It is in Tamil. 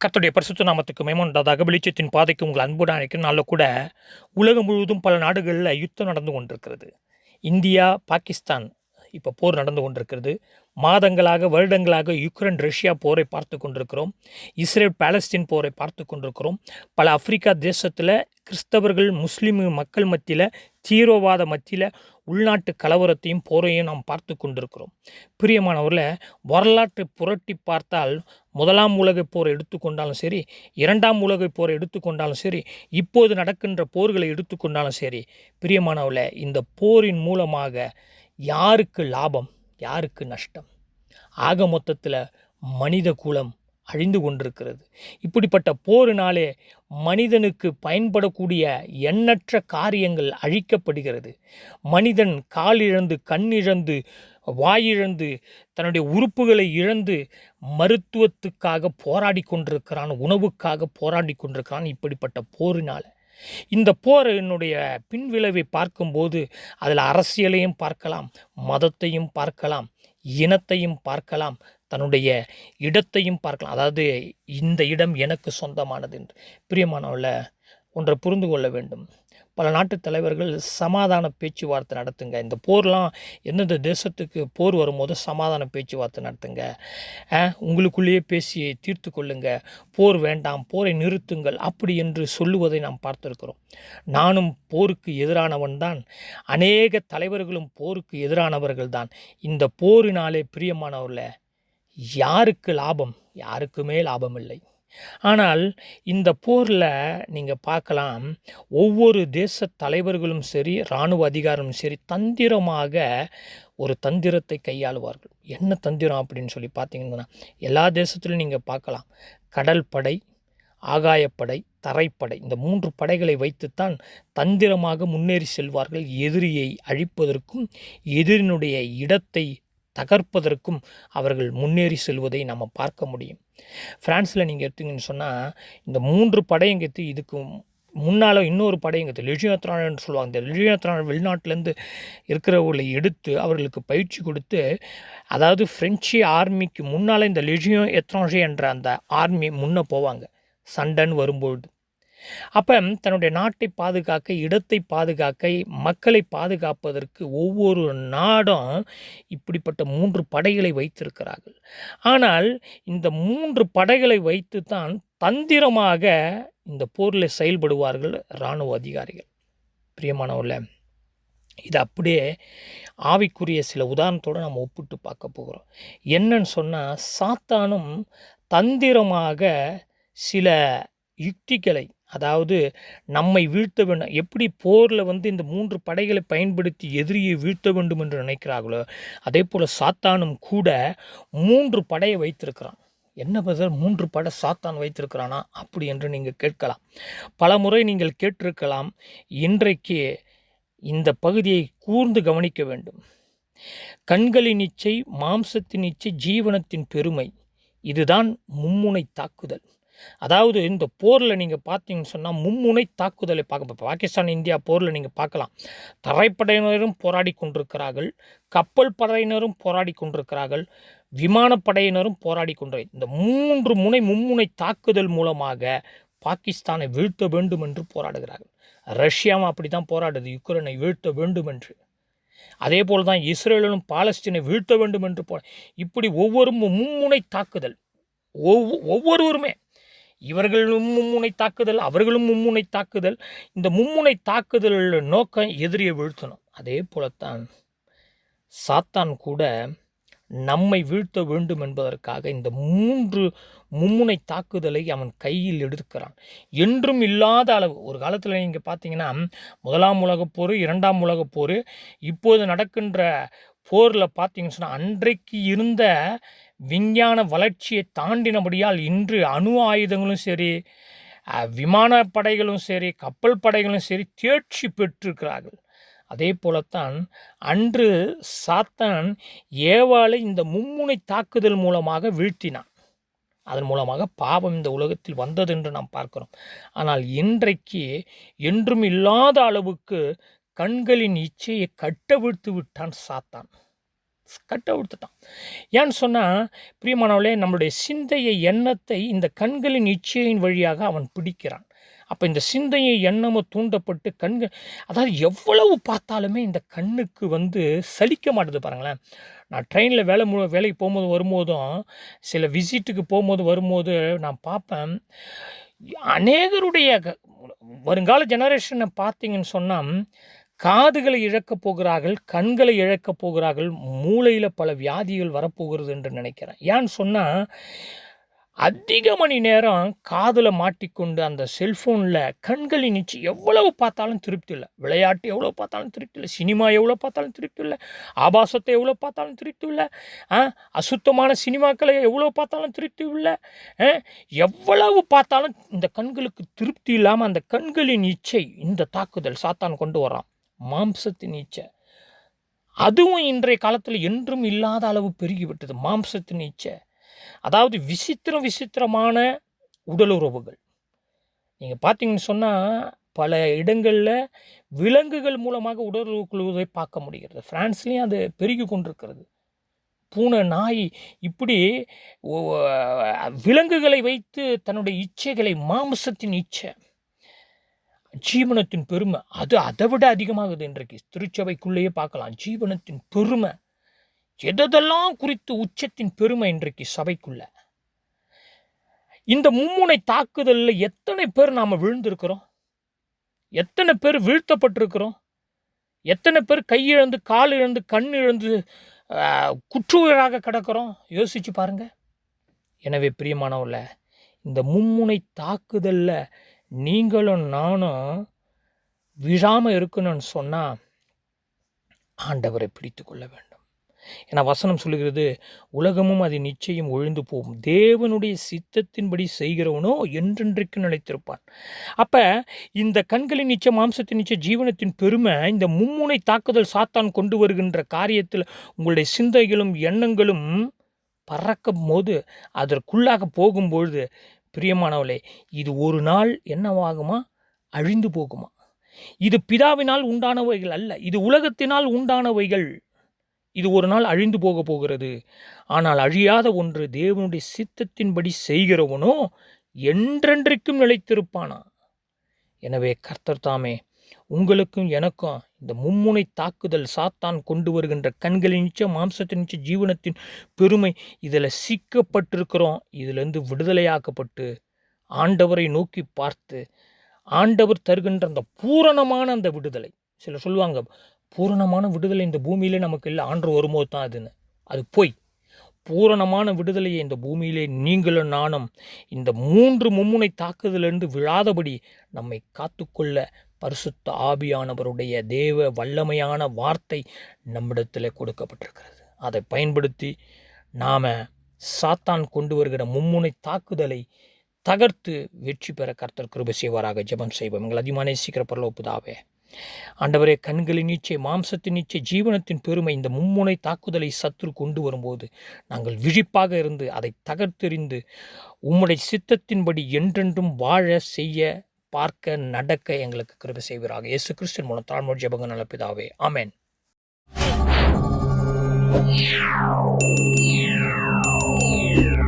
கர்த்தருடைய பரிசுத்த நாமத்துக்கு மேம்பட்டதாக வெளிச்சத்தின் பாதைக்கு உங்கள் அன்புடன் அழைக்கிற நாளில் கூட உலகம் முழுவதும் பல நாடுகளில் யுத்தம் நடந்து கொண்டிருக்கிறது. இந்தியா பாகிஸ்தான் இப்போ போர் நடந்து கொண்டிருக்கிறது. மாதங்களாக வருடங்களாக யுக்ரைன் ரஷ்யா போரை பார்த்து கொண்டிருக்கிறோம். இஸ்ரேல் பாலஸ்தீன் போரை பார்த்து கொண்டிருக்கிறோம். பல ஆப்பிரிக்கா தேசத்தில் கிறிஸ்தவர்கள் முஸ்லீம் மக்கள் மத்தியில் தீவிரவாத மத்தியில் உள்நாட்டு கலவரத்தையும் போரையும் நாம் பார்த்து கொண்டிருக்கிறோம். பிரியமானவரில் வரலாற்றை புரட்டி பார்த்தால் முதலாம் உலகப் போரை எடுத்துக்கொண்டாலும் சரி இரண்டாம் உலகப் போரை எடுத்துக்கொண்டாலும் சரி இப்போது நடக்கின்ற போர்களை எடுத்துக்கொண்டாலும் சரி பிரியமானவரில் இந்த போரின் மூலமாக யாருக்கு லாபம் யாருக்கு நஷ்டம்? ஆக மொத்தத்தில் மனித குலம் அழிந்து கொண்டிருக்கிறது. இப்படிப்பட்ட போரினாலே மனிதனுக்கு பயன்படக்கூடிய எண்ணற்ற காரியங்கள் அழிக்கப்படுகிறது. மனிதன் கால் இழந்து கண் இழந்து வாயிழந்து தன்னுடைய உறுப்புகளை இழந்து மருத்துவத்துக்காக போராடி கொண்டிருக்கிறான் உணவுக்காக போராடி கொண்டிருக்கிறான் இப்படிப்பட்ட போரினால். இந்த போரினுடைய பின்விளைவை பார்க்கும்போது அதில் அரசியலையும் பார்க்கலாம் மதத்தையும் பார்க்கலாம் இனத்தையும் பார்க்கலாம் தன்னுடைய இடத்தையும் பார்க்கலாம். அதாவது இந்த இடம் எனக்கு சொந்தமானது என்று. பிரியமானவள ஒன்றை புரிந்து கொள்ள வேண்டும். பல நாட்டு தலைவர்கள் சமாதான பேச்சுவார்த்தை நடத்துங்க. இந்த போர்லாம் எந்தெந்த தேசத்துக்கு போர் வரும்போது சமாதான பேச்சுவார்த்தை நடத்துங்க. உங்களுக்குள்ளேயே பேசி தீர்த்து கொள்ளுங்க. போர் வேண்டாம் போரை நிறுத்துங்கள் அப்படி என்று சொல்லுவதை நாம் பார்த்திருக்கிறோம். நானும் போருக்கு எதிரானவன் தான். அநேக தலைவர்களும் போருக்கு எதிரானவர்கள் தான். இந்த போரினாலே பிரியமானவர்கள யாருக்கு லாபம்? யாருக்குமே லாபம் இல்லை ஆனால் இந்த போரில் நீங்கள் பார்க்கலாம் ஒவ்வொரு தேச தலைவர்களும் சரி இராணுவ அதிகாரமும் சரி தந்திரமாக ஒரு தந்திரத்தை கையாளுவார்கள். என்ன தந்திரம் அப்படின்னு சொல்லி பார்த்தீங்கன்னா எல்லா தேசத்திலும் நீங்கள் பார்க்கலாம். கடல் படை ஆகாயப்படை தரைப்படை இந்த மூன்று படைகளை வைத்துத்தான் தந்திரமாக முன்னேறி செல்வார்கள். எதிரியை அழிப்பதற்கும் எதிரினுடைய இடத்தை தகர்ப்பதற்கும் அவர்கள் முன்னேறி செல்வதை நம்ம பார்க்க முடியும். ஃப்ரான்ஸில் நீங்கள் எடுத்தீங்கன்னு சொன்னால் இந்த மூன்று படையங்கத்து இதுக்கு முன்னால் இன்னொரு படையங்கத்து லெஜியோத்ரான்னு சொல்லுவாங்க. இந்த லெஜியோத்ரான் வெளிநாட்டிலேருந்து இருக்கிறவர்களை எடுத்து அவர்களுக்கு பயிற்சி கொடுத்து அதாவது ஃப்ரெஞ்சு ஆர்மிக்கு முன்னால் இந்த லெஜியோ எத்ரான்ஜே என்ற அந்த ஆர்மி முன்னே போவாங்க. சண்டன் வரும்பொழுது. அப்போ தன்னுடைய நாட்டை பாதுகாக்க இடத்தை பாதுகாக்க மக்களை பாதுகாப்பதற்கு ஒவ்வொரு நாடும் இப்படிப்பட்ட மூன்று படைகளை வைத்திருக்கிறார்கள். ஆனால் இந்த மூன்று படைகளை வைத்து தான் தந்திரமாக இந்த போரில் செயல்படுவார்கள் இராணுவ அதிகாரிகள். பிரியமானவர்கள இது அப்படியே ஆவிக்குரிய சில உதாரணத்தோடு நம்ம ஒப்பிட்டு பார்க்க போகிறோம். என்னன்னு சொன்னால் சாத்தானும் தந்திரமாக சில யுக்திகளை அதாவது நம்மை வீழ்த்த வேண்டும் எப்படி போரில் வந்து இந்த மூன்று படைகளை பயன்படுத்தி எதிரியை வீழ்த்த வேண்டும் என்று நினைக்கிறார்களோ அதே போல் சாத்தானும் கூட மூன்று படையை வைத்திருக்கிறான். என்ன பதில் மூன்று படை சாத்தான் வைத்திருக்கிறானா? அப்படி என்று நீங்கள் கேட்கலாம். பல முறை நீங்கள் கேட்டிருக்கலாம் இன்றைக்கு இந்த பகுதியை கூர்ந்து கவனிக்க வேண்டும். கண்களின் இச்சை மாம்சத்தின் இச்சை ஜீவனத்தின் பெருமை இதுதான் மும்முனை தாக்குதல். அதாவது இந்த போரில் நீங்கள் பார்த்தீங்கன்னு சொன்னால் மும்முனை தாக்குதலை பார்க்க இப்போ பாகிஸ்தான் இந்தியா போரில் நீங்கள் பார்க்கலாம். தரைப்படையினரும் போராடி கொண்டிருக்கிறார்கள். கப்பல் படையினரும் போராடி கொண்டிருக்கிறார்கள். விமானப்படையினரும் போராடி கொண்டு இந்த மூன்று முனை மும்முனை தாக்குதல் மூலமாக பாகிஸ்தானை வீழ்த்த வேண்டும் என்று போராடுகிறார்கள். ரஷ்யாவும் அப்படி தான் போராடுது யுக்ரைனை வீழ்த்த வேண்டும் என்று. அதே போல் தான் இஸ்ரேலும் பாலஸ்தீனை வீழ்த்த வேண்டும் என்று போ இப்படி ஒவ்வொரு மும்முனை தாக்குதல் ஒவ்வொ- ஒவ்வொருவருமே இவர்களும் மும்முனை தாக்குதல் அவர்களும் மும்முனை தாக்குதல். இந்த மும்முனை தாக்குதல் நோக்கம் எதிரியை வீழ்த்தணும். அதே போலத்தான் சாத்தான் கூட நம்மை வீழ்த்த வேண்டும் என்பதற்காக இந்த மூன்று மும்முனை தாக்குதலை அவன் கையில் எடுக்கிறான். என்றும் இல்லாத அளவு ஒரு காலத்தில் நீங்கள் பார்த்தீங்கன்னா முதலாம் உலகப் போர் இரண்டாம் உலகப் போர் இப்போது நடக்கின்ற போரில் பார்த்தீங்கன்னு சொன்னால் அன்றைக்கு இருந்த விஞ்ஞான வளர்ச்சியை தாண்டினபடியால் இன்று அணு ஆயுதங்களும் சரி விமானப்படைகளும் சரி கப்பல் படைகளும் சரி தேர்ச்சி பெற்றிருக்கிறார்கள். அதே போலத்தான் அன்று சாத்தான் ஏவாளை இந்த மும்முனை தாக்குதல் மூலமாக வீழ்த்தினான். அதன் மூலமாக பாவம் இந்த உலகத்தில் வந்தது என்று நாம் பார்க்கிறோம். ஆனால் இன்றைக்கு என்றும் இல்லாத அளவுக்கு கண்களின் இச்சையை கட்டவிழ்த்து விட்டான் சாத்தான். கட்ட விடுத்துட்டான் ஏன்னு சொன்னால் பிரியமானவளே நம்மளுடைய சிந்தையை எண்ணத்தை இந்த கண்களின் இச்சையின் வழியாக அவன் பிடிக்கிறான். அப்போ இந்த சிந்தையை எண்ணமும் தூண்டப்பட்டு கண்கள் அதாவது எவ்வளவு பார்த்தாலுமே இந்த கண்ணுக்கு வந்து சலிக்க மாட்டுது பாருங்களேன். நான் ட்ரெயினில் வேலை மு வேலைக்கு போகும்போது வரும்போதும் சில விசிட்டுக்கு போகும்போது வரும்போது நான் பார்ப்பேன். அநேகருடைய வருங்கால ஜெனரேஷனை பார்த்தீங்கன்னு சொன்னால் காதுகளை இழக்கப் போகிறார்கள் கண்களை இழக்கப் போகிறார்கள் மூளையில் பல வியாதிகள் வரப்போகிறது என்று நினைக்கிறேன். ஏன்னு சொன்னால் அதிக மணி நேரம் காதில் மாட்டிக்கொண்டு அந்த செல்ஃபோனில் கண்களின் நிச்சு எவ்வளவு பார்த்தாலும் திருப்தி இல்லை. விளையாட்டு எவ்வளோ பார்த்தாலும் திருப்தி இல்லை. சினிமா எவ்வளோ பார்த்தாலும் திருப்தி இல்லை. ஆபாசத்தை எவ்வளோ பார்த்தாலும் திருப்தி இல்லை. ஆ அசுத்தமான சினிமாக்களை எவ்வளோ பார்த்தாலும் திருப்தி இல்லை. ஆ, எவ்வளவு பார்த்தாலும் இந்த கண்களுக்கு திருப்தி இல்லாமல் அந்த கண்களின் இச்சை இந்த தாக்குதல் சாத்தான் கொண்டு வரான் மாம்சத்தின் இச்சை அதுவும் இன்றைய காலத்தில் என்றும் இல்லாத அளவு பெருகிவிட்டது மாம்சத்தின் இச்சை அதாவது விசித்திரம் விசித்திரமான உடலுறவுகள் நீங்கள் பார்த்தீங்கன்னு சொன்னால் பல இடங்களில் விலங்குகள் மூலமாக உடலுறவு கொள்வதை பார்க்க முடிகிறது. ஃப்ரான்ஸ்லேயும் அது பெருகி கொண்டிருக்கிறது. பூனை நாய் இப்படி விலங்குகளை வைத்து தன்னுடைய இச்சைகளை மாம்சத்தின் இச்சை ஜீவனத்தின் பெருமை அது அதை விட அதிகமாகுது இன்றைக்கு. திருச்சபைக்குள்ளேயே பார்க்கலாம். ஜீவனத்தின் பெருமை. எதெல்லாம் குறித்து உச்சத்தின் பெருமை இன்றைக்கு சபைக்குள்ள? இந்த மும்முனை தாக்குதலில் எத்தனை பேர் நாம் விழுந்திருக்கிறோம்? எத்தனை பேர் வீழ்த்தப்பட்டிருக்கிறோம்? எத்தனை பேர் கையிழந்து கால் இழந்து கண் இழந்து குற்றுவிழாக குற்றுயிராக கிடக்கிறோம்? யோசிச்சு பாருங்க. எனவே பிரியமானவர்கள இந்த மும்முனை தாக்குதலில் நீங்களும் நானும் விழாமல் இருக்கணும்னு சொன்னால் ஆண்டவரை பிடித்து கொள்ள வேண்டும். ஏன்னா வசனம் சொல்லுகிறது உலகமும் அது நிச்சயம் ஒழிந்து போகும். தேவனுடைய சித்தத்தின்படி செய்கிறவனோ என்றென்றைக்கு நிலைத்திருப்பான். அப்போ இந்த கண்களின் நிச்சய மாம்சத்தின் நிச்சய ஜீவனத்தின் பெருமை இந்த மும்முனை தாக்குதல் சாத்தான் கொண்டு வருகின்ற காரியத்தில் உங்களுடைய சிந்தைகளும் எண்ணங்களும் பறக்கும் போது அதற்குள்ளாக போகும்பொழுது பிரியமானவளே இது ஒரு நாள் என்னவாகுமா? அழிந்து போகுமா? இது பிதாவினால் உண்டானவைகள் அல்ல இது உலகத்தினால் உண்டானவைகள். இது ஒரு நாள் அழிந்து போக போகிறது. ஆனால் அழியாத ஒன்று தேவனுடைய சித்தத்தின்படி செய்கிறவனோ என்றென்றைக்கும் நிலைத்திருப்பானா? எனவே கர்த்தர் தாமே உங்களுக்கும் எனக்கும் இந்த மும்முனை தாக்குதல் சாத்தான் கொண்டு வருகின்ற கண்களின் நிச்சயம் மாம்சத்தின் ஜீவனத்தின் பெருமை இதில் சிக்கப்பட்டிருக்கிறோம். இதிலிருந்து விடுதலையாக்கப்பட்டு ஆண்டவரை நோக்கி பார்த்து ஆண்டவர் தருகின்ற அந்த பூரணமான அந்த விடுதலை. சிலர் சொல்லுவாங்க பூரணமான விடுதலை இந்த பூமியிலே நமக்கு இல்லை ஆண்டு வரும்போது தான் அதுன்னு. அது போய். பூரணமான விடுதலையை இந்த பூமியிலே நீங்களும் நானும் இந்த மூன்று மும்முனை தாக்குதலிருந்து விழாதபடி நம்மை காத்துக்கொள்ள பரிசுத்த ஆவியானவருடைய தேவ வல்லமையான வார்த்தை நம்மிடத்தில் கொடுக்கப்பட்டிருக்கிறது. அதை பயன்படுத்தி நாம் சாத்தான் கொண்டு வருகிற மும்முனை தாக்குதலை தகர்த்து வெற்றி பெற கர்த்தர் கிருப செய்வாராக. ஜெபம் செய்வோம். எங்கள் அதிகமான சீக்கிர பரலோப்புதாவே ஆண்டவரே கண்களின் நீச்சை மாம்சத்தின் நீச்சை ஜீவனத்தின் பெருமை இந்த மும்முனை தாக்குதலை சத்துரு கொண்டு வரும்போது நாங்கள் விழிப்பாக இருந்து அதை தகர்த்தெறிந்து உம்முடைய சித்தத்தின்படி என்றென்றும் வாழ செய்ய பார்க்க நடக்க எங்களுக்கு கிருபை செய்வீராக. இயேசு கிறிஸ்தின் மூலம் தாழ்மொழி ஜபங்க நல்ல பிதாவே. Yeah.